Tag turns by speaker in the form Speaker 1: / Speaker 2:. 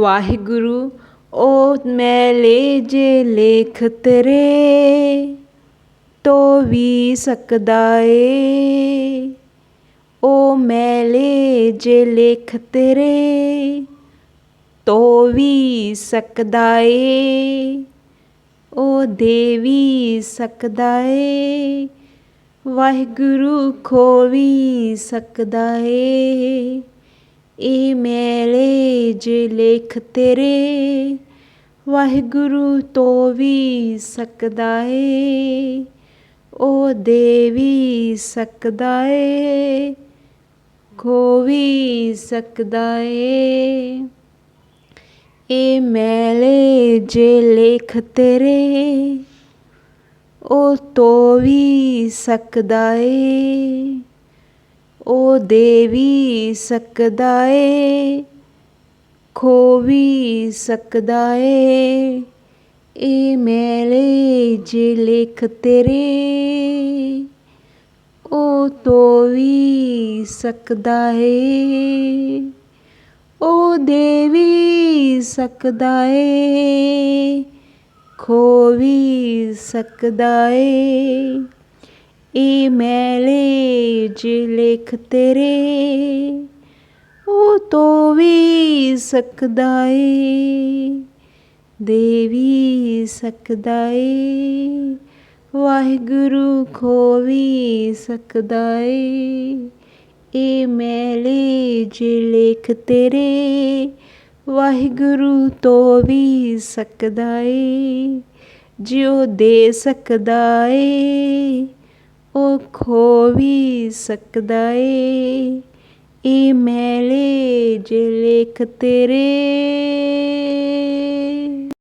Speaker 1: ਵਾਹਿਗੁਰੂ, ਓ ਮੈਲੇ ਜੇ ਲੇਖ ਤੇਰੇ, ਤੋ ਵੀ ਸਕਦਾ ਏ। ਓ ਮੈਲੇ ਜੇ ਲੇਖ ਤੇਰੇ, ਤੋ ਵੀ ਸਕਦਾ ਏ। ਉਹ ਦੇ ਵੀ ਸਕਦਾ ਏ। ਵਾਹਿਗੁਰੂ, ਖੋ ਵੀ ਸਕਦਾ ਏ। ਇਹ ਮੈਲੇ ਜੇ ਲੇਖ ਤੇਰੇ, ਵਾਹਿਗੁਰੂ ਤੋ ਵੀ ਸਕਦਾ ਏ ਉਹ ਦੇ ਵੀ ਸਕਦਾ ਏ, ਖੋ ਵੀ ਸਕਦਾ ਏ। ਇਹ ਮੈਲੇ ਜੇ ਲੇਖ ਤੇਰੇ ਉਹ ਤੋ ਵੀ ਸਕਦਾ ਏ। ਉਹ ਦੇ ਵੀ ਸਕਦਾ ਏ ਖੋ ਵੀ ਸਕਦਾ ਏ ਇਹ ਮੈਲੇ ਜੇ ਲੇਖ ਤੇਰੇ। ਉਹ ਤੋ ਵੀ ਸਕਦਾ ਏ ਉਹ ਦੇ ਵੀ ਸਕਦਾ ਏ ਖੋ ਵੀ ਸਕਦਾ ਏ ਇਹ ਮੈਲੇ ਜੇ ਲੇਖ ਤੇਰੇ, ਉਹ ਤੋ ਵੀ ਸਕਦਾ ਏ। ਦੇ ਵੀ ਸਕਦਾ ਏ। ਵਾਹਿਗੁਰੂ ਖੋ ਵੀ ਸਕਦਾ ਏ। ਇਹ ਮੈਲੇ ਜੇ ਲੇਖ ਤੇਰੇ, ਵਾਹਿਗੁਰੂ ਤੋ ਵੀ ਸਕਦਾ ਏ। ਜਿਉ ਦੇ ਸਕਦਾ ਏ। ਉਹ ਖੋ ਵੀ ਸਕਦਾ ਏ। ਇਹ ਮੈਲੇ ਜੇ ਲੇਖ ਤੇਰੇ।